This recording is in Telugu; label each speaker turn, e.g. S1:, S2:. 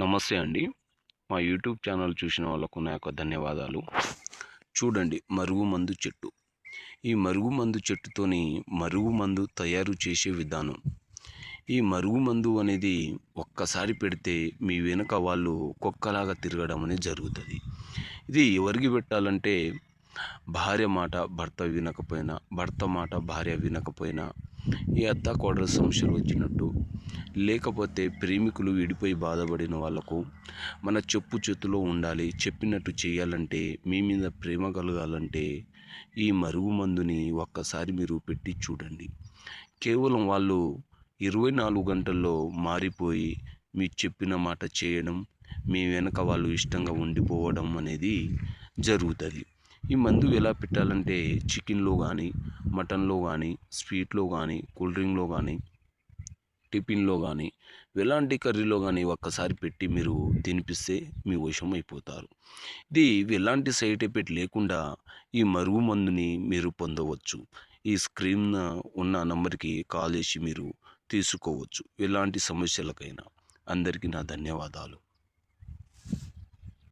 S1: నమస్తే అండి. మా యూట్యూబ్ ఛానల్ చూసిన వాళ్ళకు నా యొక్క ధన్యవాదాలు. చూడండి మరుగుమందు చెట్టు. ఈ మరుగుమందు చెట్టుతోని మరుగుమందు తయారు చేసే విధానం. ఈ మరుగుమందు అనేది ఒక్కసారి పెడితే మీ వెనుక వాళ్ళు కుక్కలాగా తిరగడం అనేది జరుగుతుంది. ఇది ఎవరికి పెట్టాలంటే భార్య మాట భర్త వినకపోయినా భర్త మాట భార్య వినకపోయినా ఈ అత్త కోడల సమస్యలు వచ్చినట్టు లేకపోతే ప్రేమికులు విడిపోయి బాధపడిన వాళ్ళకు మన చెప్పు చేతిలో ఉండాలి. చెప్పినట్టు చేయాలంటే మీ మీద ప్రేమ కలగాలంటే ఈ మరుగు మందుని ఒక్కసారి మీరు పెట్టి చూడండి. కేవలం వాళ్ళు ఇరవై నాలుగు గంటల్లో మారిపోయి మీ చెప్పిన మాట చేయడం మీ వెనక వాళ్ళు ఇష్టంగా ఉండిపోవడం అనేది జరుగుతుంది. ఈ మందు ఎలా పెట్టాలంటే చికెన్లో కానీ మటన్లో కానీ స్వీట్లో కానీ కూల్ డ్రింక్లో కానీ టిఫిన్లో కానీ ఎలాంటి కర్రీలో కానీ ఒక్కసారి పెట్టి మీరు తినిపిస్తే మీ వశం అయిపోతారు. ఇది ఎలాంటి సైడ్ ఎఫెక్ట్ లేకుండా ఈ మరుగు మందుని మీరు పొందవచ్చు. ఈ స్క్రీన్ ఉన్న నంబర్కి కాల్ చేసి మీరు తీసుకోవచ్చు. ఎలాంటి సమస్యలకైనా. అందరికీ నా ధన్యవాదాలు.